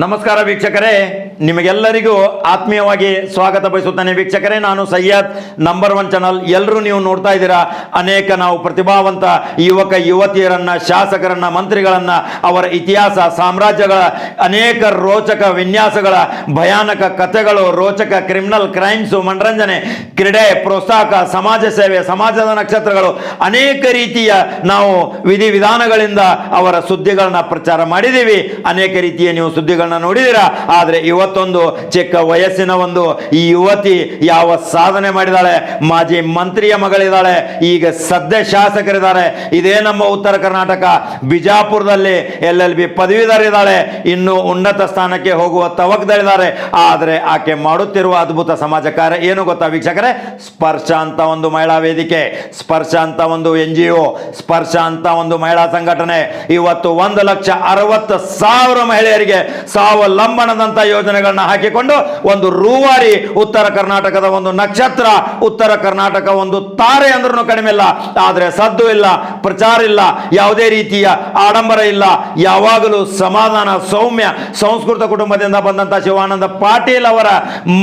ನಮಸ್ಕಾರ ವೀಕ್ಷಕರೇ, ನಿಮಗೆಲ್ಲರಿಗೂ ಆತ್ಮೀಯವಾಗಿ ಸ್ವಾಗತ ಬಯಸುತ್ತೇನೆ. ವೀಕ್ಷಕರೇ, ನಾನು ಸಯ್ಯದ್ ನಂಬರ್ ಒನ್ ಚಾನಲ್. ಎಲ್ಲರೂ ನೀವು ನೋಡ್ತಾ ಇದ್ದೀರಾ? ಅನೇಕ ನಾವು ಪ್ರತಿಭಾವಂತ ಯುವಕ, ಯುವತಿಯರನ್ನ, ಶಾಸಕರನ್ನ, ಮಂತ್ರಿಗಳನ್ನ, ಅವರ ಇತಿಹಾಸ, ಸಾಮ್ರಾಜ್ಯಗಳ ಅನೇಕ ರೋಚಕ ವಿನ್ಯಾಸಗಳ, ಭಯಾನಕ ಕಥೆಗಳು, ರೋಚಕ ಕ್ರಿಮಿನಲ್ ಕ್ರೈಮ್ಸು, ಮನರಂಜನೆ, ಕ್ರೀಡೆ, ಪ್ರೋತ್ಸಾಹಕ, ಸಮಾಜ ಸೇವೆ, ಸಮಾಜದ ನಕ್ಷತ್ರಗಳು, ಅನೇಕ ರೀತಿಯ ನಾವು ವಿಧಿವಿಧಾನಗಳಿಂದ ಅವರ ಸುದ್ದಿಗಳನ್ನ ಪ್ರಚಾರ ಮಾಡಿದ್ದೀವಿ. ಅನೇಕ ರೀತಿಯ ನೀವು ಸುದ್ದಿಗಳನ್ನ ನೋಡಿದಿರಾ ಆದರೆ ಇವತ್ತೊಂದು ಚಿಕ್ಕ ವಯಸ್ಸಿನ ಒಂದು ಈ ಯುವತಿ ಯಾವ ಸಾಧನೆ ಮಾಡಿದಾಳೆ? ಮಾಜಿ ಮಂತ್ರಿಯ ಮಗಳಿದ್ದಾಳೆ. ಈಗ ಸದ್ಯ ಶಾಸಕರಿದ್ದಾರೆ. ಇದೇ ನಮ್ಮ ಉತ್ತರ ಕರ್ನಾಟಕ. ಬಿಜಾಪುರದಲ್ಲಿ ಎಲ್ ಎಲ್ ಬಿ ಪದವಿದಾರಿದ್ದಾಳೆ ಇನ್ನು ಉನ್ನತ ಸ್ಥಾನಕ್ಕೆ ಹೋಗುವ ತವಕದಲ್ಲಿದ್ದಾರೆ. ಆದರೆ ಆಕೆ ಮಾಡುತ್ತಿರುವ ಅದ್ಭುತ ಸಮಾಜ ಕಾರ್ಯ ಏನು ಗೊತ್ತಾ ವೀಕ್ಷಕರೇ? ಸ್ಪರ್ಶ ಅಂತ ಒಂದು ಮಹಿಳಾ ವೇದಿಕೆ, ಸ್ಪರ್ಶ ಅಂತ ಒಂದು ಎನ್ ಜಿ ಒ, ಸ್ಪರ್ಶ ಅಂತ ಒಂದು ಮಹಿಳಾ ಸಂಘಟನೆ. ಇವತ್ತು ಒಂದು ಲಕ್ಷ ಅರವತ್ತು ಸಾವಿರ ಮಹಿಳೆಯರಿಗೆ ಸ್ವಾವಲಂಬನದಂತ ಯೋಜನೆಗಳನ್ನ ಹಾಕಿಕೊಂಡು ಒಂದು ರೂವಾರಿ ಉತ್ತರ ಕರ್ನಾಟಕದ ಒಂದು ನಕ್ಷತ್ರ, ಉತ್ತರ ಕರ್ನಾಟಕ ಒಂದು ತಾರೆ ಅಂದ್ರೂ ಕಡಿಮೆ ಇಲ್ಲ. ಆದರೆ ಸದ್ದು ಇಲ್ಲ, ಪ್ರಚಾರ ಇಲ್ಲ, ಯಾವುದೇ ರೀತಿಯ ಆಡಂಬರ ಇಲ್ಲ. ಯಾವಾಗಲೂ ಸಮಾಧಾನ, ಸೌಮ್ಯ, ಸಂಸ್ಕೃತ ಕುಟುಂಬದಿಂದ ಬಂದಂತ ಶಿವಾನಂದ ಪಾಟೀಲ್ ಅವರ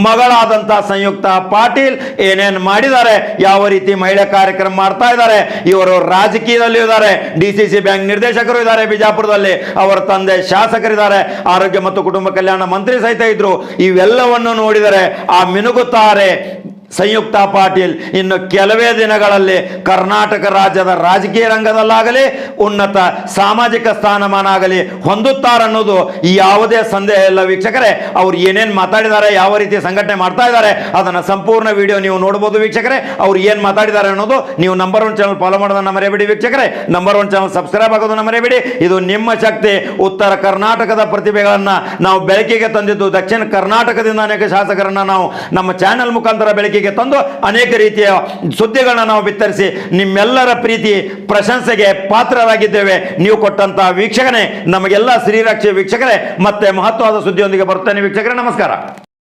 ಮಗಳಾದಂತ ಸಂಯುಕ್ತ ಪಾಟೀಲ್ ಏನೇನು ಮಾಡಿದ್ದಾರೆ, ಯಾವ ರೀತಿ ಮಹಿಳಾ ಕಾರ್ಯಕ್ರಮ ಮಾಡ್ತಾ ಇದ್ದಾರೆ, ಇವರು ರಾಜಕೀಯದಲ್ಲಿ ಇದ್ದಾರೆ, ಡಿ ಸಿ ಸಿ ಬ್ಯಾಂಕ್ ನಿರ್ದೇಶಕರು ಇದ್ದಾರೆ ಬಿಜಾಪುರದಲ್ಲಿ, ಅವರ ತಂದೆ ಶಾಸಕರಿದ್ದಾರೆ, ಆರೋಗ್ಯ ಮತ್ತು ಕುಟುಂಬ ಕಲ್ಯಾಣ ಮಂತ್ರಿ ಸಹಿತ ಇದ್ರು. ಇವೆಲ್ಲವನ್ನು ನೋಡಿದರೆ ಆ ಮಿನುಗುತ್ತಾರೆ. ಸಂಯುಕ್ತ ಪಾಟೀಲ್ ಇನ್ನು ಕೆಲವೇ ದಿನಗಳಲ್ಲಿ ಕರ್ನಾಟಕ ರಾಜ್ಯದ ರಾಜಕೀಯ ರಂಗದಲ್ಲಾಗಲಿ, ಉನ್ನತ ಸಾಮಾಜಿಕ ಸ್ಥಾನಮಾನ ಆಗಲಿ ಹೊಂದುತ್ತಾರನ್ನೋದು ಯಾವುದೇ ಸಂದೇಹ ಇಲ್ಲ. ವೀಕ್ಷಕರೇ, ಅವ್ರು ಏನೇನು ಮಾತಾಡಿದ್ದಾರೆ ಯಾವ ರೀತಿ ಸಂಘಟನೆ ಮಾಡ್ತಾ ಇದ್ದಾರೆ ಅದನ್ನು ಸಂಪೂರ್ಣ ವಿಡಿಯೋ ನೀವು ನೋಡ್ಬೋದು ವೀಕ್ಷಕರೇ. ಅವ್ರು ಏನು ಮಾತಾಡಿದ್ದಾರೆ ಅನ್ನೋದು ನೀವು ನಂಬರ್ ಒನ್ ಚಾನಲ್ ಫಾಲೋ ಮಾಡೋದನ್ನ ಮರೆಯಬೇಡಿ ವೀಕ್ಷಕರೇ. ನಂಬರ್ ಒನ್ ಚಾನಲ್ ಸಬ್ಸ್ಕ್ರೈಬ್ ಆಗೋದನ್ನ ಮರೆಯಬೇಡಿ. ಇದು ನಿಮ್ಮ ಶಕ್ತಿ. ಉತ್ತರ ಕರ್ನಾಟಕದ ಪ್ರತಿಭೆಗಳನ್ನು ನಾವು ಬೆಳಕಿಗೆ ತಂದಿದ್ದು, ದಕ್ಷಿಣ ಕರ್ನಾಟಕದಿಂದ ಅನೇಕ ಶಾಸಕರನ್ನು ನಾವು ನಮ್ಮ ಚಾನೆಲ್ ಮುಖಾಂತರ ಬೆಳಕಿಗೆ ತಂದು ಅನೇಕ ರೀತಿಯ ಸುದ್ದಿಗಳನ್ನ ನಾವು ಬಿತ್ತರಿಸಿ ನಿಮ್ಮೆಲ್ಲರ ಪ್ರೀತಿ, ಪ್ರಶಂಸೆಗೆ ಪಾತ್ರರಾಗಿದ್ದೇವೆ. ನೀವು ಕೊಟ್ಟಂತಹ ವೀಕ್ಷಕನೇ, ನಮಗೆಲ್ಲ ಶ್ರೀರಕ್ಷೆ ವೀಕ್ಷಕರೇ, ಮತ್ತೆ ಮಹತ್ವದ ಸುದ್ದಿಯೊಂದಿಗೆ ಬರ್ತೇನೆ ವೀಕ್ಷಕರೇ, ನಮಸ್ಕಾರ.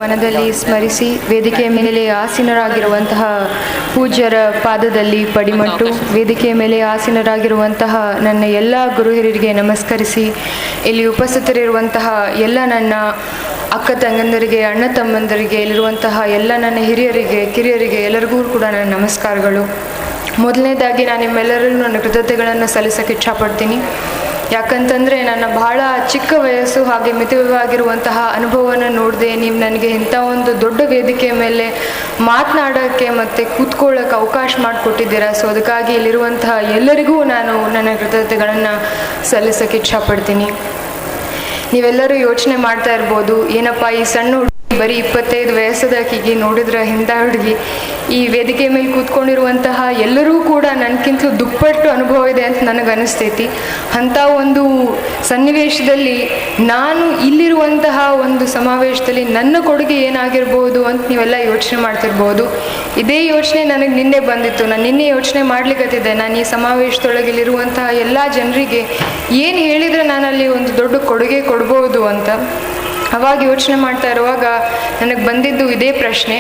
ಮನದಲ್ಲಿ ಸ್ಮರಿಸಿ, ವೇದಿಕೆಯ ಮೇಲೆ ಆಸೀನರಾಗಿರುವಂತಹ ಪೂಜ್ಯರ ಪಾದದಲ್ಲಿ ಪಡಿಮಟ್ಟು, ವೇದಿಕೆಯ ಮೇಲೆ ಆಸೀನರಾಗಿರುವಂತಹ ನನ್ನ ಎಲ್ಲ ಗುರುಹಿರಿಗೆ ನಮಸ್ಕರಿಸಿ, ಇಲ್ಲಿ ಉಪಸ್ಥಿತರಿರುವಂತಹ ಎಲ್ಲ ನನ್ನ ಅಕ್ಕ ತಂಗಂದರಿಗೆ, ಅಣ್ಣ ತಮ್ಮಂದರಿಗೆ ಇಲ್ಲಿರುವಂತಹ ಎಲ್ಲ ನನ್ನ ಹಿರಿಯರಿಗೆ, ಕಿರಿಯರಿಗೆ ಎಲ್ಲರಿಗೂ ಕೂಡ ನನ್ನ ನಮಸ್ಕಾರಗಳು. ಮೊದಲನೇದಾಗಿ ನಾನು ನಿಮ್ಮೆಲ್ಲರಲ್ಲೂ ನನ್ನ ಕೃತಜ್ಞತೆಗಳನ್ನು ಸಲ್ಲಿಸೋಕ್ಕೆ ಇಚ್ಛಪಡ್ತೀನಿ. ಯಾಕಂತಂದರೆ ನನ್ನ ಬಹಳ ಚಿಕ್ಕ ವಯಸ್ಸು ಹಾಗೆ ಮಿತವಾಗಿರುವಂತಹ ಅನುಭವವನ್ನು ನೋಡಿದೆ ನೀವು ನನಗೆ ಇಂಥ ಒಂದು ದೊಡ್ಡ ವೇದಿಕೆಯ ಮೇಲೆ ಮಾತನಾಡೋಕ್ಕೆ ಮತ್ತು ಕೂತ್ಕೊಳ್ಳೋಕ್ಕೆ ಅವಕಾಶ ಮಾಡಿಕೊಟ್ಟಿದ್ದೀರಾ? ಸೊ ಅದಕ್ಕಾಗಿ ಇಲ್ಲಿರುವಂತಹ ಎಲ್ಲರಿಗೂ ನಾನು ನನ್ನ ಕೃತಜ್ಞತೆಗಳನ್ನು ಸಲ್ಲಿಸೋಕ್ಕೆ ಇಚ್ಛಪಡ್ತೀನಿ. ನೀವೆಲ್ಲರೂ ಯೋಚನೆ ಮಾಡ್ತಾ ಇರ್ಬೋದು. ಏನಪ್ಪಾ ಈ ಸಣ್ಣ ಬರೀ ಇಪ್ಪತ್ತೈದು ವಯಸ್ಸದಾಕಿಗೆ ನೋಡಿದ್ರೆ ಹಿಂದ ಹುಡುಗಿ, ಈ ವೇದಿಕೆ ಮೇಲೆ ಕೂತ್ಕೊಂಡಿರುವಂತಹ ಎಲ್ಲರೂ ಕೂಡ ನನಗಿಂತಲೂ ದುಪ್ಪಟ್ಟು ಅನುಭವ ಇದೆ ಅಂತ ನನಗೆ ಅನಿಸ್ತೈತಿ ಅಂಥ ಒಂದು ಸನ್ನಿವೇಶದಲ್ಲಿ ನಾನು ಇಲ್ಲಿರುವಂತಹ ಒಂದು ಸಮಾವೇಶದಲ್ಲಿ ನನ್ನ ಕೊಡುಗೆ ಏನಾಗಿರ್ಬೋದು ಅಂತ ನೀವೆಲ್ಲ ಯೋಚನೆ ಮಾಡ್ತಿರ್ಬೋದು. ಇದೇ ಯೋಚನೆ ನನಗೆ ನಿನ್ನೆ ಬಂದಿತ್ತು. ನಾನು ನಿನ್ನೆ ಯೋಚನೆ ಮಾಡ್ಲಿಕ್ಕತ್ತಿದ್ದೆ ನಾನು ಈ ಸಮಾವೇಶದೊಳಗೆ ಇಲ್ಲಿರುವಂತಹ ಎಲ್ಲ ಜನರಿಗೆ ಏನು ಹೇಳಿದರೆ ನಾನು ಅಲ್ಲಿ ಒಂದು ದೊಡ್ಡ ಕೊಡುಗೆ ಕೊಡ್ಬೋದು ಅಂತ. ಅವಾಗ ಯೋಚನೆ ಮಾಡ್ತಾ ಇರುವಾಗ ನನಗೆ ಬಂದಿದ್ದು ಇದೇ ಪ್ರಶ್ನೆ.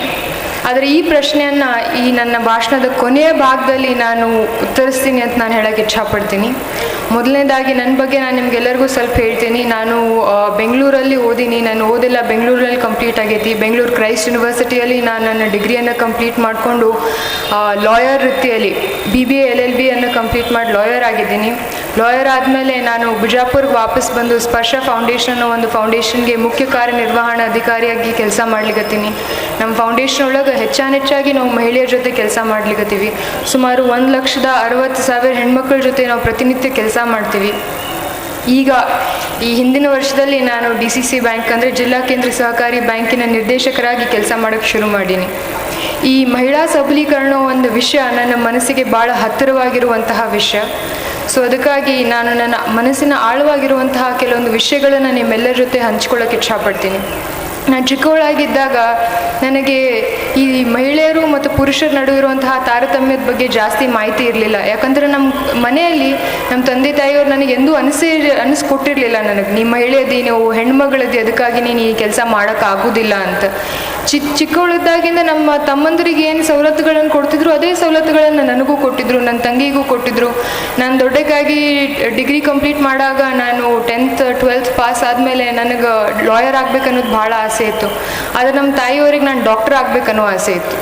ಆದರೆ ಈ ಪ್ರಶ್ನೆಯನ್ನು ಈ ನನ್ನ ಭಾಷಣದ ಕೊನೆಯ ಭಾಗದಲ್ಲಿ ನಾನು ಉತ್ತರಿಸ್ತೀನಿ ಅಂತ ನಾನು ಹೇಳೋಕ್ಕೆ ಇಚ್ಛಪಡ್ತೀನಿ. ಮೊದಲನೇದಾಗಿ ನನ್ನ ಬಗ್ಗೆ ನಾನು ನಿಮ್ಗೆಲ್ಲರಿಗೂ ಸ್ವಲ್ಪ ಹೇಳ್ತೀನಿ. ನಾನು ಬೆಂಗಳೂರಲ್ಲಿ ಓದಿನಿ. ನಾನು ಓದೆಲ್ಲ. ಬೆಂಗಳೂರಲ್ಲಿ ಕಂಪ್ಲೀಟ್ ಆಗೈತಿ. ಬೆಂಗಳೂರು ಕ್ರೈಸ್ಟ್ ಯೂನಿವರ್ಸಿಟಿಯಲ್ಲಿ ನಾನು ನನ್ನ ಡಿಗ್ರಿಯನ್ನು ಕಂಪ್ಲೀಟ್ ಮಾಡಿಕೊಂಡು ಲಾಯರ್ ವೃತ್ತಿಯಲ್ಲಿ, ಬಿ ಬಿ ಎಲ್ ಎಲ್ ಬಿಯನ್ನು ಕಂಪ್ಲೀಟ್ ಮಾಡಿ ಲಾಯರ್ ಆಗಿದ್ದೀನಿ. ಲಾಯರ್ ಆದಮೇಲೆ ನಾನು ಬಿಜಾಪುರ್ಗೆ ವಾಪಸ್ ಬಂದು ಸ್ಪರ್ಶ ಫೌಂಡೇಶನ್ ಅನ್ನೋ ಒಂದು ಫೌಂಡೇಶನ್ಗೆ ಮುಖ್ಯ ಕಾರ್ಯನಿರ್ವಹಣಾ ಅಧಿಕಾರಿಯಾಗಿ ಕೆಲಸ ಮಾಡ್ಲಿಕ್ಕತ್ತೀನಿ ನಮ್ಮ ಫೌಂಡೇಶನ್ ಒಳಗೆ ಹೆಚ್ಚಾನೆಚ್ಚಾಗಿ ನಾವು ಮಹಿಳೆಯರ ಜೊತೆ ಕೆಲಸ ಮಾಡ್ಲಿಕ್ಕತ್ತೀವಿ ಸುಮಾರು ಒಂದು ಲಕ್ಷದ ಅರವತ್ತು ಸಾವಿರ ಹೆಣ್ಮಕ್ಳ ಜೊತೆ ನಾವು ಪ್ರತಿನಿತ್ಯ ಕೆಲಸ ಮಾಡ್ತೀವಿ. ಈಗ ಈ ಹಿಂದಿನ ವರ್ಷದಲ್ಲಿ ನಾನು ಡಿ ಸಿ ಸಿ ಬ್ಯಾಂಕ್ ಅಂದರೆ ಜಿಲ್ಲಾ ಕೇಂದ್ರ ಸಹಕಾರಿ ಬ್ಯಾಂಕಿನ ನಿರ್ದೇಶಕರಾಗಿ ಕೆಲಸ ಮಾಡೋಕ್ಕೆ ಶುರು ಮಾಡೀನಿ. ಈ ಮಹಿಳಾ ಸಬಲೀಕರಣ ಒಂದು ವಿಷಯ, ನನ್ನ ಮನಸ್ಸಿಗೆ ಭಾಳ ಹತ್ತಿರವಾಗಿರುವಂತಹ ವಿಷಯ. ಸೊ ಅದಕ್ಕಾಗಿ ನಾನು ನನ್ನ ಮನಸ್ಸಿನ ಆಳವಾಗಿರುವಂತಹ ಕೆಲವೊಂದು ವಿಷಯಗಳನ್ನು ನಿಮ್ಮೆಲ್ಲರ ಜೊತೆ ಹಂಚ್ಕೊಳ್ಳೋಕೆ ಇಚ್ಛಪಡ್ತೀನಿ. ನಾನು ಚಿಕ್ಕವಳಾಗಿದ್ದಾಗ ನನಗೆ ಈ ಮಹಿಳೆಯರು ಮತ್ತು ಪುರುಷರ ನಡುವೆ ಇರುವಂತಹ ತಾರತಮ್ಯದ ಬಗ್ಗೆ ಜಾಸ್ತಿ ಮಾಹಿತಿ ಇರಲಿಲ್ಲ. ಯಾಕಂದರೆ ನಮ್ಮ ಮನೆಯಲ್ಲಿ ನಮ್ಮ ತಂದೆ ತಾಯಿಯವರು ನನಗೆ ಎಂದೂ ಅನಿಸಿ, ಅನಿಸ್ಕೊಟ್ಟಿರಲಿಲ್ಲ ನನಗೆ. ನೀ ಮಹಿಳೆಯದಿ, ನೀವು ಹೆಣ್ಮಗಳದಿ, ಅದಕ್ಕಾಗಿ ನೀನು ಈ ಕೆಲಸ ಮಾಡೋಕ್ಕಾಗೋದಿಲ್ಲ ಅಂತ. ಚಿ ಚಿಕ್ಕವಳಿದ್ದಾಗಿಂದ ನಮ್ಮ ತಮ್ಮಂದರಿಗೆ ಏನು ಸವಲತ್ತುಗಳನ್ನು ಕೊಡ್ತಿದ್ರು, ಅದೇ ಸವಲತ್ತುಗಳನ್ನು ನನಗೂ ಕೊಟ್ಟಿದ್ರು, ನನ್ನ ತಂಗಿಗೂ ಕೊಟ್ಟಿದ್ರು. ನಾನು ದೊಡ್ಡಕ್ಕಾಗಿ ಡಿಗ್ರಿ ಕಂಪ್ಲೀಟ್ ಮಾಡಾಗ ನಾನು ಟೆಂತ್, ಟ್ವೆಲ್ತ್ ಪಾಸ್ ಆದಮೇಲೆ ನನಗೆ ಲಾಯರ್ ಆಗಬೇಕನ್ನೋದು ಭಾಳ ಆಸೆ. ಇತ್ತು. ಆದರೆ ನಮ್ಮ ತಾಯಿಯವ್ರಿಗೆ ನಾನು ಡಾಕ್ಟರ್ ಆಗಬೇಕನ್ನೋ ಆಸೆ ಇತ್ತು.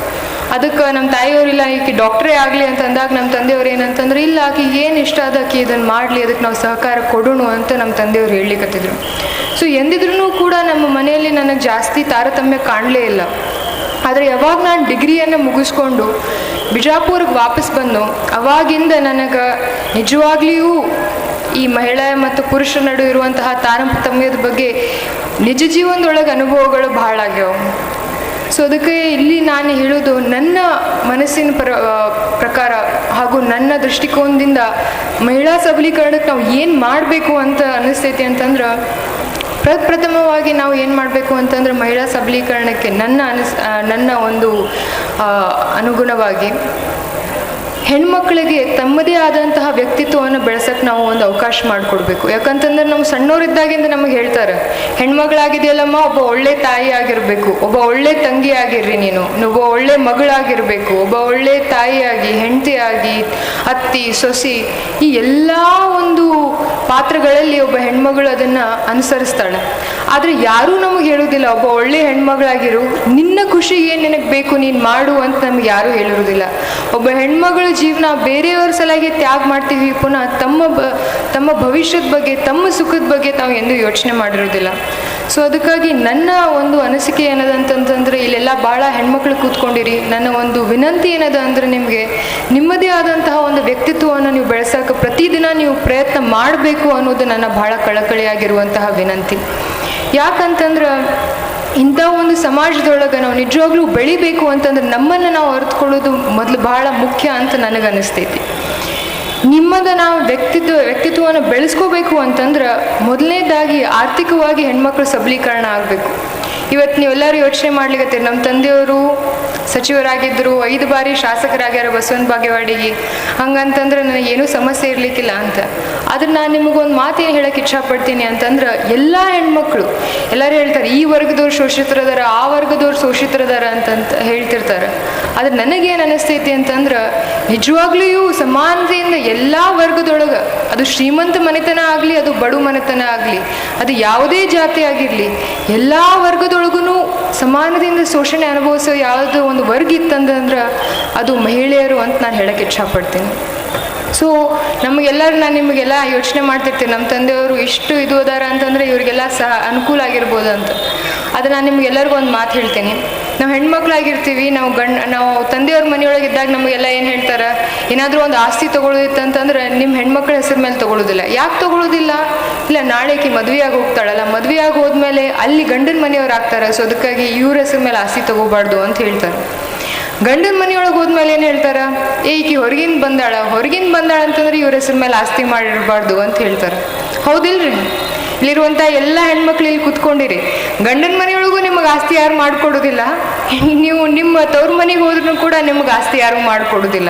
ಅದಕ್ಕೆ ನಮ್ಮ ತಾಯಿಯವರಿಲ್ಲ, ಈಕೆ ಡಾಕ್ಟ್ರೇ ಆಗಲಿ ಅಂತ ಅಂದಾಗ ನಮ್ಮ ತಂದೆಯವ್ರು ಏನಂತಂದ್ರೆ, ಇಲ್ಲ, ಆಕೆ ಏನು ಇಷ್ಟ ಅದ ಆಕೆ ಇದನ್ನು ಮಾಡಲಿ, ಅದಕ್ಕೆ ನಾವು ಸಹಕಾರ ಕೊಡೋಣ ಅಂತ ನಮ್ಮ ತಂದೆಯವ್ರು ಹೇಳಲಿಕ್ಕತ್ತಿದ್ರು ಸೊ ಎಂದಿದ್ರೂ ಕೂಡ ನಮ್ಮ ಮನೆಯಲ್ಲಿ ನನಗೆ ಜಾಸ್ತಿ ತಾರತಮ್ಯ ಕಾಣಲೇ ಇಲ್ಲ. ಆದರೆ ಯಾವಾಗ ನಾನು ಡಿಗ್ರಿಯನ್ನು ಮುಗಿಸ್ಕೊಂಡು ಬಿಜಾಪುರ್ಗೆ ವಾಪಸ್ ಬಂದು, ಅವಾಗಿಂದ ನನಗೆ ನಿಜವಾಗ್ಲಿಯೂ ಈ ಮಹಿಳೆ ಮತ್ತು ಪುರುಷರ ನಡುವೆ ಇರುವಂತಹ ತಾರತಮ್ಯದ ಬಗ್ಗೆ ನಿಜ ಜೀವನದೊಳಗೆ ಅನುಭವಗಳು ಭಾಳ ಆಗ್ಯಾವ. ಸೊ ಅದಕ್ಕೆ ಇಲ್ಲಿ ನಾನು ಹೇಳೋದು ನನ್ನ ಮನಸ್ಸಿನ ಪ್ರ ಪ್ರಕಾರ ಹಾಗೂ ನನ್ನ ದೃಷ್ಟಿಕೋನದಿಂದ ಮಹಿಳಾ ಸಬಲೀಕರಣಕ್ಕೆ ನಾವು ಏನು ಮಾಡಬೇಕು ಅಂತ ಅನಿಸ್ತೈತಿ ಅಂತಂದ್ರೆ, ಪ್ರಪ್ರಥಮವಾಗಿ ನಾವು ಏನು ಮಾಡಬೇಕು ಅಂತಂದ್ರೆ ಮಹಿಳಾ ಸಬಲೀಕರಣಕ್ಕೆ ನನ್ನ ಅನಿಸ್ ನನ್ನ ಒಂದು ಅನುಗುಣವಾಗಿ ಹೆಣ್ಮಕ್ಳಿಗೆ ತಮ್ಮದೇ ಆದಂತಹ ವ್ಯಕ್ತಿತ್ವವನ್ನು ಬೆಳೆಸಕ್ಕೆ ನಾವು ಒಂದು ಅವಕಾಶ ಮಾಡಿಕೊಡ್ಬೇಕು. ಯಾಕಂತಂದ್ರೆ ನಾವು ಸಣ್ಣವರಿದ್ದಾಗಿಂದ ನಮಗೆ ಹೇಳ್ತಾರೆ, ಹೆಣ್ಮಗಳಾಗಿದೆಯಲ್ಲಮ್ಮ, ಒಬ್ಬ ಒಳ್ಳೆ ತಾಯಿ ಆಗಿರಬೇಕು, ಒಬ್ಬ ಒಳ್ಳೆ ತಂಗಿ ಆಗಿರ್ರಿ ನೀನು, ಒಬ್ಬ ಒಳ್ಳೆ ಮಗಳಾಗಿರಬೇಕು, ಒಬ್ಬ ಒಳ್ಳೆ ತಾಯಿಯಾಗಿ ಹೆಂಡತಿಯಾಗಿ ಅತ್ತಿ, ಸೊಸಿ, ಈ ಎಲ್ಲ ಒಂದು ಪಾತ್ರಗಳಲ್ಲಿ ಒಬ್ಬ ಹೆಣ್ಮಗಳು ಅದನ್ನು ಅನುಸರಿಸ್ತಾಳೆ. ಆದರೆ ಯಾರೂ ನಮಗೆ ಹೇಳೋದಿಲ್ಲ, ಒಬ್ಬ ಒಳ್ಳೆ ಹೆಣ್ಮಗಳಾಗಿರು, ನಿನ್ನ ಖುಷಿ ಏನು ನಿನಗೆ ಬೇಕು, ನೀನು ಮಾಡು ಅಂತ ನಮ್ಗೆ ಯಾರೂ ಹೇಳಿರೋದಿಲ್ಲ. ಒಬ್ಬ ಹೆಣ್ಮಗಳ ಜೀವನ ಬೇರೆಯವ್ರ ಸಲಾಗಿ ತ್ಯಾಗ ಮಾಡ್ತೀವಿ, ಪುನಃ ತಮ್ಮ ಬ, ತಮ್ಮ ಭವಿಷ್ಯದ ಬಗ್ಗೆ, ತಮ್ಮ ಸುಖದ ಬಗ್ಗೆ ತಾವು ಎಂದೂ ಯೋಚನೆ ಮಾಡಿರೋದಿಲ್ಲ. ಸೊ ಅದಕ್ಕಾಗಿ ನನ್ನ ಒಂದು ಅನಿಸಿಕೆ ಏನದಂತಂತಂದರೆ ಇಲ್ಲೆಲ್ಲ ಭಾಳ ಹೆಣ್ಮಕ್ಳು ಕೂತ್ಕೊಂಡಿರಿ. ನನ್ನ ಒಂದು ವಿನಂತಿ ಏನದ ಅಂದ್ರೆ ನಿಮಗೆ, ನಿಮ್ಮದೇ ಆದಂತಹ ಒಂದು ವ್ಯಕ್ತಿತ್ವವನ್ನು ನೀವು ಬೆಳೆಸೋಕೆ ಪ್ರತಿದಿನ ನೀವು ಪ್ರಯತ್ನ ಮಾಡಬೇಕು ಅನ್ನೋದು ನನ್ನ ಭಾಳ ಕಳಕಳಿಯಾಗಿರುವಂತಹ ವಿನಂತಿ. ಯಾಕಂತಂದ್ರೆ ಇಂಥ ಒಂದು ಸಮಾಜದೊಳಗೆ ನಾವು ನಿಜವಾಗ್ಲೂ ಬೆಳಿಬೇಕು ಅಂತಂದ್ರೆ ನಮ್ಮನ್ನು ನಾವು ಅರ್ತ್ಕೊಳ್ಳೋದು ಮೊದಲು ಭಾಳ ಮುಖ್ಯ ಅಂತ ನನಗನ್ನಿಸ್ತೈತಿ ನಿಮ್ಮದ ನಾವು ವ್ಯಕ್ತಿತ್ವ, ವ್ಯಕ್ತಿತ್ವವನ್ನು ಬೆಳೆಸ್ಕೋಬೇಕು ಅಂತಂದ್ರೆ ಮೊದಲನೇದಾಗಿ ಆರ್ಥಿಕವಾಗಿ ಹೆಣ್ಮಕ್ಳು ಸಬಲೀಕರಣ ಆಗಬೇಕು. ಇವತ್ತು ನೀವೆಲ್ಲರೂ ಯೋಚನೆ ಮಾಡ್ಲಿಕ್ಕೆ ನಮ್ಮ ತಂದೆಯವರು ಸಚಿವರಾಗಿದ್ದರು ಐದು ಬಾರಿ ಶಾಸಕರಾಗ್ಯಾರ ಬಸವನ ಬಾಗೇವಾಡಿಗೆ. ಹಂಗಂತಂದ್ರೆ ನನಗೆ ಏನೂ ಸಮಸ್ಯೆ ಇರಲಿಕ್ಕಿಲ್ಲ ಅಂತ. ಆದ್ರೆ ನಾನು ನಿಮಗೊಂದು ಮಾತು ಏನು ಹೇಳಕ್ಕೆ ಇಚ್ಛಪಡ್ತೀನಿ ಅಂತಂದ್ರೆ ಎಲ್ಲ ಹೆಣ್ಮಕ್ಳು, ಎಲ್ಲರೂ ಹೇಳ್ತಾರೆ, ಈ ವರ್ಗದವ್ರು ಶೋಷಿತರದಾರ, ಆ ವರ್ಗದವ್ರು ಶೋಷಿತರದಾರ ಅಂತಂತ ಹೇಳ್ತಿರ್ತಾರೆ. ಆದ್ರೆ ನನಗೇನು ಅನಿಸ್ತೈತಿ ಅಂತಂದ್ರೆ ನಿಜವಾಗ್ಲೂ ಸಮಾನತೆಯಿಂದ ಎಲ್ಲ ವರ್ಗದೊಳಗೆ ಅದು ಶ್ರೀಮಂತ ಮನೆತನ ಆಗಲಿ, ಅದು ಬಡು ಮನೆತನ ಆಗಲಿ, ಅದು ಯಾವುದೇ ಜಾತಿ ಆಗಿರಲಿ, ಎಲ್ಲ ವರ್ಗದೊಳಗೂ ಸಮಾನದಿಂದ ಶೋಷಣೆ ಅನುಭವಿಸೋ ಯಾವುದೋ ಒಂದು ವರ್ಗ ಇತ್ತಂದ್ರೆ ಅದು ಮಹಿಳೆಯರು ಅಂತ ನಾನು ಹೇಳಕ್ಕೆ ಇಚ್ಛಪಡ್ತೀನಿ ಸೊ ನಮಗೆಲ್ಲರೂ ನಾನು ನಿಮಗೆಲ್ಲ ಯೋಚನೆ ಮಾಡ್ತಿರ್ತೀನಿ. ನಮ್ಮ ತಂದೆಯವರು ಇಷ್ಟು ಇದು ಅದಾರ ಅಂತಂದರೆ ಇವರಿಗೆಲ್ಲ ಸಹ ಅನುಕೂಲ ಆಗಿರ್ಬೋದು ಅಂತ. ಅದು ನಾನು ನಿಮಗೆಲ್ಲರಿಗೂ ಒಂದು ಮಾತು ಹೇಳ್ತೀನಿ. ನಾವು ಹೆಣ್ಮಕ್ಳಾಗಿರ್ತೀವಿ, ನಾವು ಗಂಡ, ನಾವು ತಂದೆಯವ್ರ ಮನೆಯೊಳಗೆ ಇದ್ದಾಗ ನಮಗೆಲ್ಲ ಏನು ಹೇಳ್ತಾರೆ? ಏನಾದರೂ ಒಂದು ಆಸ್ತಿ ತೊಗೊಳೋದಿತ್ತಂತಂದ್ರೆ ನಿಮ್ಮ ಹೆಣ್ಮಕ್ಳ ಹೆಸರು ಮೇಲೆ ತೊಗೊಳೋದಿಲ್ಲ. ಯಾಕೆ ತೊಗೊಳೋದಿಲ್ಲ? ಇಲ್ಲ ನಾಳೆಗೆ ಮದುವೆಯಾಗಿ ಹೋಗ್ತಾಳಲ್ಲ, ಮದುವೆಯಾಗಿ ಹೋದ್ಮೇಲೆ ಅಲ್ಲಿ ಗಂಡನ ಮನೆಯವ್ರು ಆಗ್ತಾರೆ, ಸೊ ಅದಕ್ಕಾಗಿ ಇವ್ರ ಹೆಸರು ಮೇಲೆ ಆಸ್ತಿ ತೊಗೋಬಾರ್ದು ಅಂತ ಹೇಳ್ತಾರೆ. ಗಂಡನ ಮನೆಯೊಳಗೆ ಹೋದ್ಮೇಲೆ ಏನು ಹೇಳ್ತಾರೆ? ಈಕಿ ಹೊರಗಿಂದ ಬಂದಾಳ ಹೊರಗಿಂದ ಬಂದಾಳ ಅಂತಂದ್ರೆ ಇವ್ರ ಹೆಸರು ಮೇಲೆ ಆಸ್ತಿ ಮಾಡಿರಬಾರ್ದು ಅಂತ ಹೇಳ್ತಾರೆ. ಹೌದಿಲ್ರಿ? ಇಲ್ಲಿರುವಂಥ ಎಲ್ಲ ಹೆಣ್ಮಕ್ಳು ಇಲ್ಲಿ ಕುತ್ಕೊಂಡಿರಿ. ಗಂಡನ ಮನೆಯೊಳಗೂ ನಿಮಗೆ ಆಸ್ತಿ ಯಾರು ಮಾಡಿಕೊಡೋದಿಲ್ಲ. ನೀವು ನಿಮ್ಮ ತವ್ರ ಮನೆಗೆ ಹೋದ್ರೂ ಕೂಡ ನಿಮಗೆ ಆಸ್ತಿ ಯಾರು ಮಾಡಿಕೊಡೋದಿಲ್ಲ.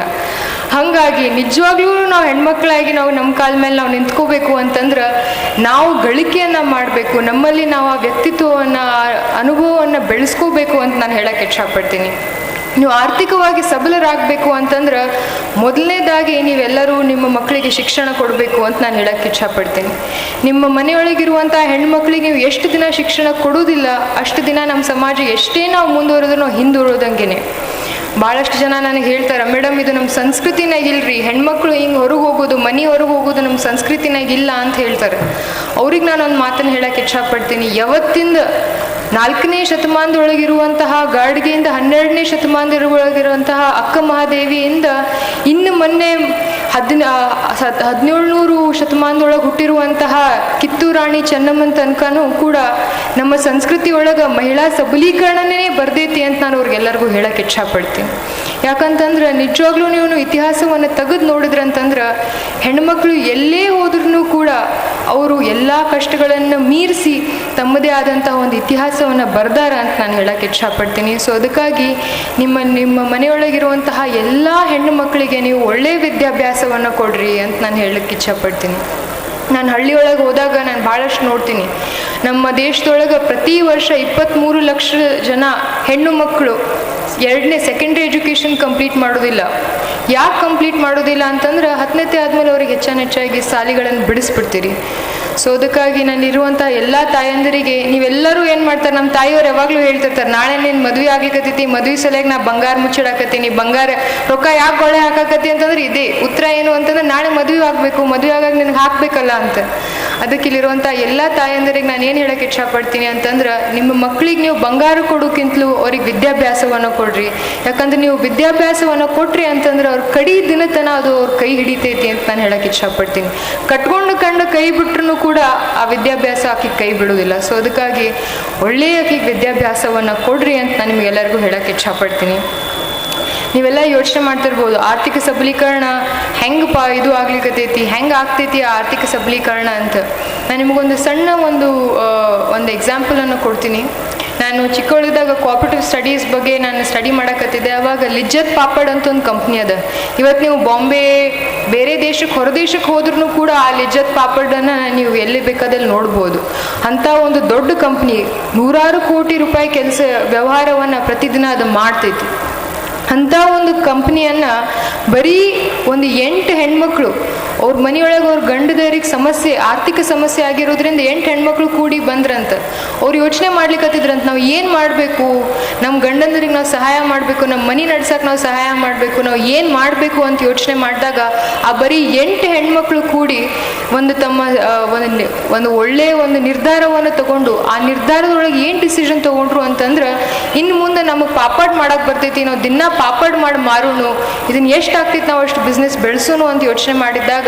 ಹಾಗಾಗಿ ನಿಜವಾಗ್ಲೂ ನಾವು ಹೆಣ್ಮಕ್ಳಾಗಿ ನಾವು ನಮ್ಮ ಕಾಲ ಮೇಲೆ ನಾವು ನಿಂತ್ಕೋಬೇಕು ಅಂತಂದ್ರೆ ನಾವು ಗಳಿಕೆಯನ್ನು ಮಾಡಬೇಕು. ನಮ್ಮಲ್ಲಿ ನಾವು ಆ ವ್ಯಕ್ತಿತ್ವವನ್ನು, ಅನುಭವವನ್ನು ಬೆಳೆಸ್ಕೋಬೇಕು ಅಂತ ನಾನು ಹೇಳಕ್ಕೆ ಇಷ್ಟಪಡ್ತೀನಿ. ನೀವು ಆರ್ಥಿಕವಾಗಿ ಸಬಲರಾಗಬೇಕು ಅಂತಂದ್ರೆ ಮೊದಲನೇದಾಗಿ ನೀವೆಲ್ಲರೂ ನಿಮ್ಮ ಮಕ್ಕಳಿಗೆ ಶಿಕ್ಷಣ ಕೊಡಬೇಕು ಅಂತ ನಾನು ಹೇಳಕ್ಕೆ ಇಚ್ಛಪಡ್ತೀನಿ. ನಿಮ್ಮ ಮನೆಯೊಳಗಿರುವಂಥ ಹೆಣ್ಮಕ್ಳಿಗೆ ನೀವು ಎಷ್ಟು ದಿನ ಶಿಕ್ಷಣ ಕೊಡೋದಿಲ್ಲ ಅಷ್ಟು ದಿನ ನಮ್ಮ ಸಮಾಜ ಎಷ್ಟೇ ನಾವು ಮುಂದುವರೆದ್ರೂ ನಾವು ಭಾಳಷ್ಟು ಜನ ನನಗೆ ಹೇಳ್ತಾರೆ ಮೇಡಮ್ ಇದು ನಮ್ಮ ಸಂಸ್ಕೃತಿನಾಗ ಇಲ್ರಿ, ಹೆಣ್ಮಕ್ಳು ಹಿಂಗೆ ಹೊರಗೆ ಹೋಗೋದು, ಮನೆ ಹೊರಗೆ ಹೋಗೋದು ನಮ್ಮ ಸಂಸ್ಕೃತಿನಾಗ ಇಲ್ಲ ಅಂತ ಹೇಳ್ತಾರೆ. ಅವ್ರಿಗೆ ನಾನು ಒಂದು ಮಾತನ್ನು ಹೇಳಕ್ಕೆ ಇಚ್ಛಪಡ್ತೀನಿ. ಯಾವತ್ತಿಂದ ನಾಲ್ಕನೇ ಶತಮಾನದೊಳಗಿರುವಂತಹ, ಗಾಡ್ಗೆಯಿಂದ ಹನ್ನೆರಡನೇ ಶತಮಾನದೊಳಗಿರುವಂತಹ ಅಕ್ಕ ಮಹಾದೇವಿಯಿಂದ ಇನ್ನು ಮೊನ್ನೆ ಹದಿನ ಹದಿನೇಳುನೂರು ಶತಮಾನದೊಳಗೆ ಹುಟ್ಟಿರುವಂತಹ ಕಿತ್ತೂರಾಣಿ ಚೆನ್ನಮ್ಮನ ತನಕನೂ ಕೂಡ ನಮ್ಮ ಸಂಸ್ಕೃತಿ ಒಳಗೆ ಮಹಿಳಾ ಸಬಲೀಕರಣನೇ ಬರ್ದೈತಿ ಅಂತ ನಾನು ಅವ್ರಿಗೆಲ್ಲರಿಗೂ ಹೇಳಕ್ಕೆ ಇಚ್ಛಪಡ್ತೀನಿ. ಯಾಕಂತಂದ್ರೆ ನಿಜವಾಗ್ಲೂ ನೀವು ಇತಿಹಾಸವನ್ನು ತೆಗೆದು ನೋಡಿದ್ರಂತಂದ್ರೆ ಹೆಣ್ಮಕ್ಳು ಎಲ್ಲೇ ಹೋದ್ರೂ ಕೂಡ ಅವರು ಎಲ್ಲ ಕಷ್ಟಗಳನ್ನು ಮೀರಿಸಿ ತಮ್ಮದೇ ಆದಂತಹ ಒಂದು ಇತಿಹಾಸವನ್ನು ಬರ್ದಾರ ಅಂತ ನಾನು ಹೇಳಕ್ಕೆ ಇಷ್ಟಪಡ್ತೀನಿ ಸೊ ಅದಕ್ಕಾಗಿ ನಿಮ್ಮ ನಿಮ್ಮ ಮನೆಯೊಳಗಿರುವಂತಹ ಎಲ್ಲ ಹೆಣ್ಣು ಮಕ್ಕಳಿಗೆ ನೀವು ಒಳ್ಳೆಯ ವಿದ್ಯಾಭ್ಯಾಸವನ್ನು ಕೊಡ್ರಿ ಅಂತ ನಾನು ಹೇಳಕ್ಕೆ ಇಷ್ಟಪಡ್ತೀನಿ ನಾನು ಹಳ್ಳಿಯೊಳಗೆ ಹೋದಾಗ ನಾನು ಭಾಳಷ್ಟು ನೋಡ್ತೀನಿ. ನಮ್ಮ ದೇಶದೊಳಗೆ ಪ್ರತಿ ವರ್ಷ ಇಪ್ಪತ್ತ್ಮೂರು ಲಕ್ಷ ಜನ ಹೆಣ್ಣು ಮಕ್ಕಳು ಎರಡನೇ ಸೆಕೆಂಡ್ರಿ ಎಜುಕೇಷನ್ ಕಂಪ್ಲೀಟ್ ಮಾಡೋದಿಲ್ಲ. ಯಾಕೆ ಕಂಪ್ಲೀಟ್ ಮಾಡೋದಿಲ್ಲ ಅಂತಂದ್ರೆ ಹತ್ತನೇತೆ ಆದಮೇಲೆ ಅವ್ರಿಗೆ ಹೆಚ್ಚಾನೆಚ್ಚಾಗಿ ಸಾಲಿಗಳನ್ನು ಬಿಡಿಸ್ಬಿಡ್ತೀರಿ. ಸೊ ಅದಕ್ಕಾಗಿ ನನ್ನಿರುವಂಥ ಎಲ್ಲ ತಾಯಂದಿರಿಗೆ ನೀವೆಲ್ಲರೂ ಏನು ಮಾಡ್ತಾರೆ ನಮ್ಮ ತಾಯಿಯವ್ರು ಯಾವಾಗಲೂ ಹೇಳ್ತಿರ್ತಾರೆ, ನಾಳೆ ನೀನು ಮದುವೆ ಆಗ್ಲಿಕ್ಕತ್ತೈತಿ ಮದುವೆ ಸಲಾಗಿ ನಾ ಬಂಗಾರ ಮುಚ್ಚಿಡಾಕತ್ತೀನಿ, ಬಂಗಾರ ರೊಕ್ಕ ಯಾಕೆ ಗೊಳೆ ಹಾಕಾಕತ್ತಿ ಅಂತಂದ್ರೆ ಇದೇ ಉತ್ತರ ಏನು ಅಂತಂದ್ರೆ ನಾಳೆ ಮದುವೆ ಆಗಬೇಕು, ಮದುವೆ ಆಗಾಗ ನಿನಗೆ ಹಾಕಬೇಕಲ್ಲ ಅಂತ. ಅದಕ್ಕೆ ಇಲ್ಲಿರುವಂಥ ಎಲ್ಲ ತಾಯಂದಿರಿಗೆ ನಾನು ಏನು ಇಚ್ಛಾ ಇಷ್ಟಪಡ್ತೀನಿ ಅಂತಂದ್ರೆ, ನಿಮ್ಮ ಮಕ್ಕಳಿಗೆ ನೀವು ಬಂಗಾರ ಕೊಡೋಕ್ಕಿಂತಲೂ ಅವ್ರಿಗೆ ವಿದ್ಯಾಭ್ಯಾಸವನ್ನು ಕೊಡ್ರಿ. ಯಾಕಂದ್ರೆ ನೀವು ವಿದ್ಯಾಭ್ಯಾಸವನ್ನು ಕೊಟ್ರಿ ಅಂತಂದ್ರೆ ಅವ್ರ ಕಡಿ ದಿನತನ ಅದು ಅವ್ರ ಕೈ ಹಿಡಿತೈತಿ ಅಂತ ನಾನು ಹೇಳಕ್ಕೆ ಇಷ್ಟಪಡ್ತೀನಿ. ಕಟ್ಕೊಂಡು ಕಂಡು ಕೈ ಬಿಟ್ರು ಕೂಡ ಆ ವಿದ್ಯಾಭ್ಯಾಸ ಆಕಿಗೆ ಕೈ ಬಿಡೋದಿಲ್ಲ. ಸೊ ಅದಕ್ಕಾಗಿ ಒಳ್ಳೆಯ ಆಕಿಗೆ ವಿದ್ಯಾಭ್ಯಾಸವನ್ನು ಕೊಡ್ರಿ ಅಂತ ನಾನು ನಿಮಗೆಲ್ಲರಿಗೂ ಇಚ್ಛಾ ಇಷ್ಟಪಡ್ತೀನಿ. ನೀವೆಲ್ಲ ಯೋಚನೆ ಮಾಡ್ತಿರ್ಬೋದು. ಆರ್ಥಿಕ ಸಬಲೀಕರಣ ಹೆಂಗೆ ಪಾ ಇದು ಆಗ್ಲಿಕ್ಕತೈತಿ ಹೆಂಗೆ ಆಗ್ತೈತಿ ಆರ್ಥಿಕ ಸಬಲೀಕರಣ ಅಂತ. ನಾನು ನಿಮಗೊಂದು ಸಣ್ಣ ಒಂದು ಒಂದು ಎಕ್ಸಾಂಪಲನ್ನು ಕೊಡ್ತೀನಿ. ನಾನು ಚಿಕ್ಕವಳಿದ್ದಾಗ ಕೋಆಪರೇಟಿವ್ ಸ್ಟಡೀಸ್ ಬಗ್ಗೆ ನಾನು ಸ್ಟಡಿ ಮಾಡಕತ್ತಿದ್ದೆ. ಅವಾಗ ಲಿಜ್ಜತ್ ಪಾಪಡ್ ಅಂತ ಒಂದು ಕಂಪ್ನಿ ಅದ. ಇವತ್ತು ನೀವು ಬಾಂಬೆ ಬೇರೆ ದೇಶಕ್ಕೆ ಹೊರ ದೇಶಕ್ಕೆ ಹೋದ್ರೂ ಕೂಡ ಆ ಲಿಜ್ಜತ್ ಪಾಪಡನ್ನು ನೀವು ಎಲ್ಲಿ ಬೇಕಾದಲ್ಲಿ ನೋಡ್ಬೋದು. ಅಂಥ ಒಂದು ದೊಡ್ಡ ಕಂಪ್ನಿ ನೂರಾರು ಕೋಟಿ ರೂಪಾಯಿ ಕೆಲಸ ವ್ಯವಹಾರವನ್ನು ಪ್ರತಿದಿನ ಅದು ಮಾಡ್ತೈತಿ. ಅಂಥ ಒಂದು ಕಂಪ್ನಿಯನ್ನು ಬರೀ ಒಂದು ಎಂಟು ಹೆಣ್ಮಕ್ಳು ಅವ್ರ ಮನೆಯೊಳಗೆ ಅವ್ರ ಗಂಡದವ್ರಿಗೆ ಸಮಸ್ಯೆ, ಆರ್ಥಿಕ ಸಮಸ್ಯೆ ಆಗಿರೋದ್ರಿಂದ ಎಂಟು ಹೆಣ್ಮಕ್ಳು ಕೂಡಿ ಬಂದ್ರಂತ. ಅವ್ರು ಯೋಚನೆ ಮಾಡ್ಲಿಕ್ಕತ್ತಿದ್ರಂತ ನಾವು ಏನು ಮಾಡಬೇಕು? ನಮ್ಮ ಗಂಡಂದ್ರಿಗೆ ನಾವು ಸಹಾಯ ಮಾಡಬೇಕು ನಮ್ಮ ಮನೆ ನಡ್ಸಕ್ಕೆ ನಾವು ಸಹಾಯ ಮಾಡಬೇಕು, ನಾವು ಏನು ಮಾಡಬೇಕು ಅಂತ ಯೋಚನೆ ಮಾಡಿದಾಗ ಆ ಬರೀ ಎಂಟು ಹೆಣ್ಮಕ್ಳು ಕೂಡಿ ಒಂದು ತಮ್ಮ ಒಂದು ಒಂದು ಒಳ್ಳೆಯ ಒಂದು ನಿರ್ಧಾರವನ್ನು ತಗೊಂಡು, ಆ ನಿರ್ಧಾರದೊಳಗೆ ಏನು ಡಿಸಿಷನ್ ತಗೊಂಡ್ರು ಅಂತಂದ್ರೆ ಇನ್ನು ಮುಂದೆ ನಮಗೆ ಪಾಪಡ್ ಮಾಡಕ್ಕೆ ಬರ್ತೈತಿ, ನಾವು ದಿನ ಪಾಪಡ್ ಮಾಡಿ ಮಾರೋನು ಇದನ್ನ ಎಷ್ಟು ಆಗ್ತೈತಿ ನಾವು ಅಷ್ಟು ಬಿಸ್ನೆಸ್ ಬೆಳೆಸೋನು ಅಂತ ಯೋಚನೆ ಮಾಡಿದಾಗ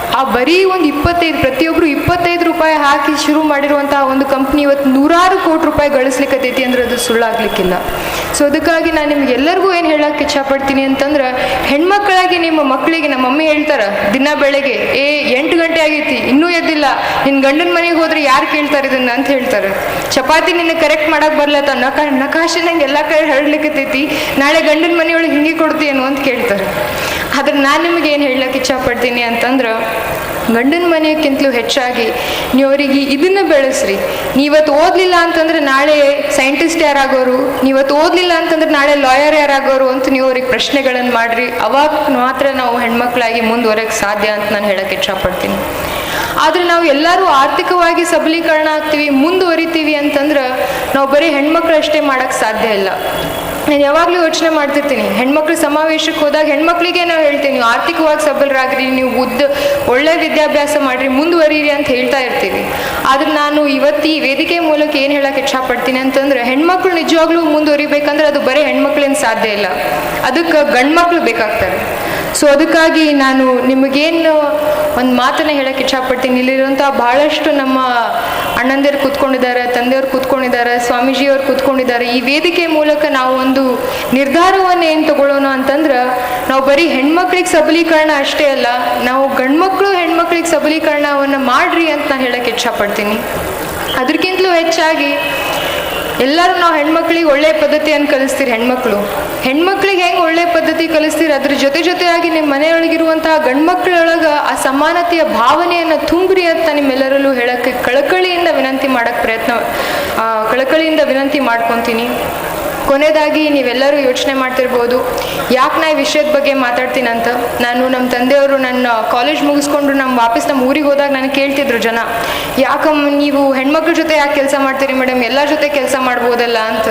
ಆ ಬರೀ ಒಂದು ಇಪ್ಪತ್ತೈದು ಪ್ರತಿಯೊಬ್ಬರು ಇಪ್ಪತ್ತೈದು ರೂಪಾಯಿ ಹಾಕಿ ಶುರು ಮಾಡಿರುವಂತಹ ಒಂದು ಕಂಪ್ನಿ ಇವತ್ತು ನೂರಾರು ಕೋಟಿ ರೂಪಾಯಿ ಗಳಿಸ್ಲಿಕ್ಕತೈತಿ ಅಂದ್ರೆ ಅದು ಸುಳ್ಳಾಗ್ಲಿಕ್ಕಿಲ್ಲ. ಸೊ ಅದಕ್ಕಾಗಿ ನಾನು ನಿಮ್ಗೆ ಎಲ್ಲರಿಗೂ ಏನು ಹೇಳಕ್ಕೆ ಇಚ್ಛಪಡ್ತೀನಿ ಅಂತಂದ್ರೆ, ಹೆಣ್ಮಕ್ಳಾಗಿ ನಿಮ್ಮ ಮಕ್ಕಳಿಗೆ ನಮ್ಮ ಮಮ್ಮಿ ಹೇಳ್ತಾರೆ, ದಿನ ಬೆಳಗ್ಗೆ, ಏ, ಎಂಟು ಗಂಟೆ ಆಗೈತಿ, ಇನ್ನೂ ಎದ್ದಿಲ್ಲ ನಿನ್ನ ಗಂಡನ ಮನೆಗೆ ಹೋದ್ರೆ ಯಾರು ಕೇಳ್ತಾರೆ ಇದನ್ನ? ಅಂತ ಹೇಳ್ತಾರೆ. ಚಪಾತಿ ನಿನ್ನ ಕರೆಕ್ಟ್ ಮಾಡಕ್ ಬರ್ಲತ್ತ ನಕ ನಕಾಶೆ ನಂಗೆ ಎಲ್ಲ ಕಡೆ ಹರಡ್ಲಿಕ್ಕತ್ತೈತಿ ನಾಳೆ ಗಂಡನ ಮನೆಯೊಳಗೆ ಹಿಂಗೆ ಕೊಡ್ತೀಯೇನು ಅಂತ ಕೇಳ್ತಾರೆ. ಆದ್ರೆ ನಾನು ನಿಮ್ಗೆ ಏನು ಹೇಳಕ್ಕೆ ಇಚ್ಛಪಡ್ತೀನಿ ಅಂತಂದ್ರೆ ಗಂಡನ ಮನೆಯಕ್ಕಿಂತಲೂ ಹೆಚ್ಚಾಗಿ ನೀವು ಅವರಿಗೆ ಇದನ್ನ ಬೆಳೆಸ್ರಿ. ನೀವತ್ತು ಓದಲಿಲ್ಲ ಅಂತಂದ್ರೆ ನಾಳೆ ಸೈಂಟಿಸ್ಟ್ ಯಾರಾಗೋರು, ನೀವತ್ತು ಓದಲಿಲ್ಲ ಅಂತಂದ್ರೆ ನಾಳೆ ಲಾಯರ್ ಯಾರಾಗೋರು ಅಂತ ನೀವು ಅವ್ರಿಗೆ ಪ್ರಶ್ನೆಗಳನ್ನು ಮಾಡ್ರಿ. ಅವಾಗ ಮಾತ್ರ ನಾವು ಹೆಣ್ಮಕ್ಳಾಗಿ ಮುಂದುವರೆಯಕ್ಕೆ ಸಾಧ್ಯ ಅಂತ ನಾನು ಹೇಳಕ್ಕೆ ಇಷ್ಟಪಡ್ತೀನಿ. ಆದರೆ ನಾವು ಎಲ್ಲರೂ ಆರ್ಥಿಕವಾಗಿ ಸಬಲೀಕರಣ ಆಗ್ತೀವಿ, ಮುಂದುವರಿತೀವಿ ಅಂತಂದ್ರೆ ನಾವು ಬರೀ ಹೆಣ್ಮಕ್ಳು ಅಷ್ಟೇ ಸಾಧ್ಯ ಇಲ್ಲ. ನಾನು ಯಾವಾಗಲೂ ಯೋಚನೆ ಮಾಡ್ತಿರ್ತೀನಿ, ಹೆಣ್ಮಕ್ಳು ಸಮಾವೇಶಕ್ಕೆ ಹೋದಾಗ ಹೆಣ್ಮಕ್ಳಿಗೆ ನಾವು ಹೇಳ್ತೀನಿ ನೀವು ಆರ್ಥಿಕವಾಗಿ ಸಬಲರಾಗ್ರಿ, ನೀವು ಉದ್ದ, ಒಳ್ಳೆ ವಿದ್ಯಾಭ್ಯಾಸ ಮಾಡಿರಿ, ಮುಂದುವರಿರಿ ಅಂತ ಹೇಳ್ತಾ ಇರ್ತೀವಿ ಆದ್ರೆ ನಾನು ಇವತ್ತು ಈ ವೇದಿಕೆ ಮೂಲಕ ಏನು ಹೇಳಕ್ಕೆ ಇಷ್ಟಪಡ್ತೀನಿ ಅಂತಂದ್ರೆ, ಹೆಣ್ಮಕ್ಳು ನಿಜವಾಗ್ಲೂ ಮುಂದುವರಿಬೇಕಂದ್ರೆ ಅದು ಬರೀ ಹೆಣ್ಮಕ್ಳಿಂದ ಸಾಧ್ಯ ಇಲ್ಲ. ಅದಕ್ಕೆ ಗಂಡ್ಮಕ್ಳು ಬೇಕಾಗ್ತಾರೆ. ಸೊ ಅದಕ್ಕಾಗಿ ನಾನು ನಿಮಗೇನು ಒಂದು ಮಾತನ್ನ ಹೇಳಕ್ಕೆ ಇಷ್ಟಪಡ್ತೀನಿ ಇಲ್ಲಿರುವಂಥ ಭಾಳಷ್ಟು ನಮ್ಮ ಅಣ್ಣಂದಿರು ಕೂತ್ಕೊಂಡಿದ್ದಾರೆ, ತಂದೆಯವರು ಕೂತ್ಕೊಂಡಿದ್ದಾರೆ, ಸ್ವಾಮೀಜಿಯವರು ಕೂತ್ಕೊಂಡಿದ್ದಾರೆ. ಈ ವೇದಿಕೆ ಮೂಲಕ ನಾವು ಒಂದು ನಿರ್ಧಾರವನ್ನು ಏನು ತಗೊಳ್ಳೋಣ ಅಂತಂದ್ರೆ, ನಾವು ಬರೀ ಹೆಣ್ಮಕ್ಳಿಗೆ ಸಬಲೀಕರಣ ಅಷ್ಟೇ ಅಲ್ಲ, ನಾವು ಗಂಡ್ಮಕ್ಳು ಹೆಣ್ಮಕ್ಳಿಗೆ ಸಬಲೀಕರಣವನ್ನು ಮಾಡ್ರಿ ಅಂತ ನಾನು ಹೇಳಕ್ಕೆ ಇಷ್ಟಪಡ್ತೀನಿ ಅದಕ್ಕಿಂತಲೂ ಹೆಚ್ಚಾಗಿ ಎಲ್ಲರೂ ನಾವು ಹೆಣ್ಮಕ್ಳಿಗೆ ಒಳ್ಳೆ ಪದ್ಧತಿಯನ್ನು ಕಲಿಸ್ತೀರಿ ಹೆಣ್ಮಕ್ಳು. ಹೆಣ್ಮಕ್ಳಿಗೆ ಹೆಂಗೆ ಒಳ್ಳೆ ಪದ್ಧತಿ ಕಲಿಸ್ತೀರಿ? ಅದ್ರ ಜೊತೆ ಜೊತೆಯಾಗಿ ನಿಮ್ಮ ಮನೆಯೊಳಗಿರುವಂತಹ ಗಂಡ್ಮಕ್ಳೊಳಗೆ ಆ ಸಮಾನತೆಯ ಭಾವನೆಯನ್ನು ತುಂಬ್ರಿ ಅಂತ ನಿಮ್ಮೆಲ್ಲರಲ್ಲೂ ಹೇಳಕ್ಕೆ ಕಳಕಳಿಯಿಂದ ವಿನಂತಿ ಮಾಡಕ್ಕೆ ಪ್ರಯತ್ನ ಕಳಕಳಿಯಿಂದ ವಿನಂತಿ ಮಾಡ್ಕೊತೀನಿ. ಕೊನೆಯದಾಗಿ ನೀವೆಲ್ಲರೂ ಯೋಚನೆ ಮಾಡ್ತಿರ್ಬೋದು. ಯಾಕೆ ನಾ ಈ ವಿಷಯದ ಬಗ್ಗೆ ಮಾತಾಡ್ತೀನಂತ? ನಾನು ನಮ್ಮ ತಂದೆಯವರು ನನ್ನ ಕಾಲೇಜ್ ಮುಗಿಸ್ಕೊಂಡು ನಮ್ಮ ವಾಪಸ್ ನಮ್ಮ ಊರಿಗೆ ಹೋದಾಗ ನನಗೆ ಕೇಳ್ತಿದ್ರು ಜನ. ಯಾಕಮ್ಮ ನೀವು ಹೆಣ್ಮಕ್ಳ ಜೊತೆ ಯಾಕೆ ಕೆಲಸ ಮಾಡ್ತೀರಿ ಮೇಡಮ್ ಎಲ್ಲರ ಜೊತೆ ಕೆಲಸ ಮಾಡ್ಬೋದಲ್ಲ ಅಂತ.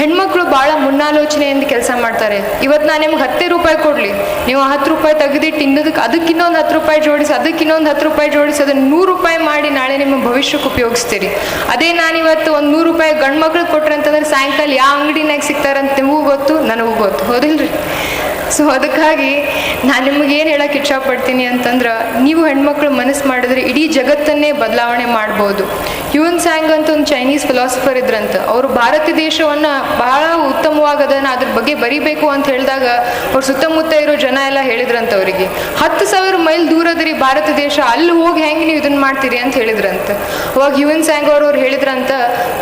ಹೆಣ್ಮಕ್ಳು ಭಾಳ ಮುನ್ನಾಲೋಚನೆಯಿಂದ ಕೆಲಸ ಮಾಡ್ತಾರೆ. ಇವತ್ತು ನಾನು ನಿಮ್ಗೆ ಹತ್ತೇ ರೂಪಾಯಿ ಕೊಡಲಿ. ನೀವು ಹತ್ತು ರೂಪಾಯಿ ತೆಗೆದಿಟ್ಟು ಇನ್ನದಕ್ಕೆ ಅದಕ್ಕೆ ಇನ್ನೊಂದು ಹತ್ತು ರೂಪಾಯಿ ಜೋಡಿಸಿ, ಅದಕ್ಕೆ ಇನ್ನೊಂದು ಹತ್ತು ರೂಪಾಯಿ ಜೋಡಿಸಿ, ಅದನ್ನು ನೂರು ರೂಪಾಯಿ ಮಾಡಿ ನಾಳೆ ನಿಮ್ಮ ಭವಿಷ್ಯಕ್ಕೆ ಉಪಯೋಗಿಸ್ತೀರಿ. ಅದೇ ನಾನು ಇವತ್ತು ಒಂದು ನೂರು ರೂಪಾಯಿ ಗಂಡು ಮಕ್ಳಿಗೆ ಕೊಟ್ರೆ ಅಂತಂದ್ರೆ ಸಾಯಂಕಾಲ ಯಾವ ಅಂಗಡಿನಾಗ ಸಿಗ್ತಾರಂತ ನಿಮಗೂ ಗೊತ್ತು, ನನಗೂ ಗೊತ್ತು. ಹೌದಿಲ್ರಿ? ಸೊ ಅದಕ್ಕಾಗಿ ನಾನು ನಿಮ್ಗೆ ಏನು ಹೇಳಕ್ಕೆ ಇಷ್ಟಪಡ್ತೀನಿ ಅಂತಂದ್ರೆ, ನೀವು ಹೆಣ್ಮಕ್ಳು ಮನಸ್ಸು ಮಾಡಿದ್ರೆ ಇಡೀ ಜಗತ್ತನ್ನೇ ಬದಲಾವಣೆ ಮಾಡ್ಬೋದು. ಹ್ಯೂನ್ ಸ್ಯಾಂಗ್ ಅಂತ ಒಂದು ಚೈನೀಸ್ ಫಿಲಾಸಫರ್ ಇದ್ರಂತ. ಅವರು ಭಾರತ ದೇಶವನ್ನು ಬಹಳ ಉತ್ತಮವಾಗದನ್ನು ಅದ್ರ ಬಗ್ಗೆ ಬರಿಬೇಕು ಅಂತ ಹೇಳಿದಾಗ, ಅವ್ರ ಸುತ್ತಮುತ್ತ ಇರೋ ಜನ ಎಲ್ಲ ಹೇಳಿದ್ರಂತ ಅವರಿಗೆ. ಹತ್ತು ಸಾವಿರ ಮೈಲ್ ದೂರದ್ರಿ ಭಾರತ ದೇಶ ಅಲ್ಲಿ ಹೋಗಿ ಹೆಂಗೆ ನೀವು ಇದನ್ನ ಮಾಡ್ತೀರಿ ಅಂತ ಹೇಳಿದ್ರಂತ. ಅವಾಗ ಯುವನ್ ಸ್ಯಾಂಗ್ ಅವರು ಅವ್ರು ಹೇಳಿದ್ರಂತ,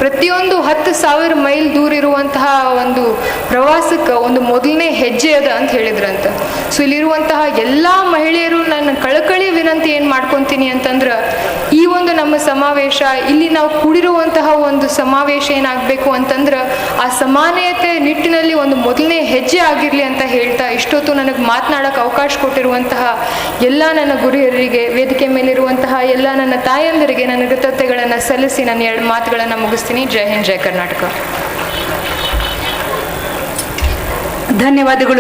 ಪ್ರತಿಯೊಂದು ಹತ್ತು ಸಾವಿರ ಮೈಲ್ ದೂರ ಇರುವಂತಹ ಒಂದು ಪ್ರವಾಸಕ್ಕೆ ಒಂದು ಮೊದಲನೇ ಹೆಜ್ಜೆ ಅದ ಅಂತ ಹೇಳಿದ್ರಂತ. ಸೊ ಇಲ್ಲಿರುವಂತಹ ಎಲ್ಲ ಮಹಿಳೆಯರು ನನ್ನ ಕಳಕಳಿ ವಿನಂತಿ ಏನು ಮಾಡ್ಕೊತೀನಿ ಅಂತಂದ್ರೆ, ಈ ಒಂದು ನಮ್ಮ ಸಮಾವೇಶ, ಇಲ್ಲಿ ನಾವು ಕೂಡಿರುವಂತಹ ಒಂದು ಸಮಾವೇಶ ಏನಾಗಬೇಕು ಅಂತಂದ್ರೆ, ಆ ಸಮಾನತೆ ನಿಟ್ಟಿನಲ್ಲಿ ಒಂದು ಮೊದಲನೇ ಹೆಜ್ಜೆ ಆಗಿರಲಿ ಅಂತ ಹೇಳ್ತಾ ಇಷ್ಟೊತ್ತು ನನಗೆ ಮಾತನಾಡೋಕೆ ಅವಕಾಶ ಕೊಟ್ಟಿರುವಂತಹ ಎಲ್ಲ ನನ್ನ ಗುರಿಯರಿಗೆ ವೇದಿಕೆ ಮೇಲಿರುವಂತಹ ಎಲ್ಲ ನನ್ನ ತಾಯಂದಿರಿಗೆ ನನ್ನ ಕೃತಜ್ಞತೆಗಳನ್ನು ಸಲ್ಲಿಸಿ ನನ್ನ ಎರಡು ಮಾತುಗಳನ್ನು ಮುಗಿಸ್ತೀನಿ. ಜೈ ಹಿಂದ್, ಜೈ ಕರ್ನಾಟಕ. ಧನ್ಯವಾದಗಳು.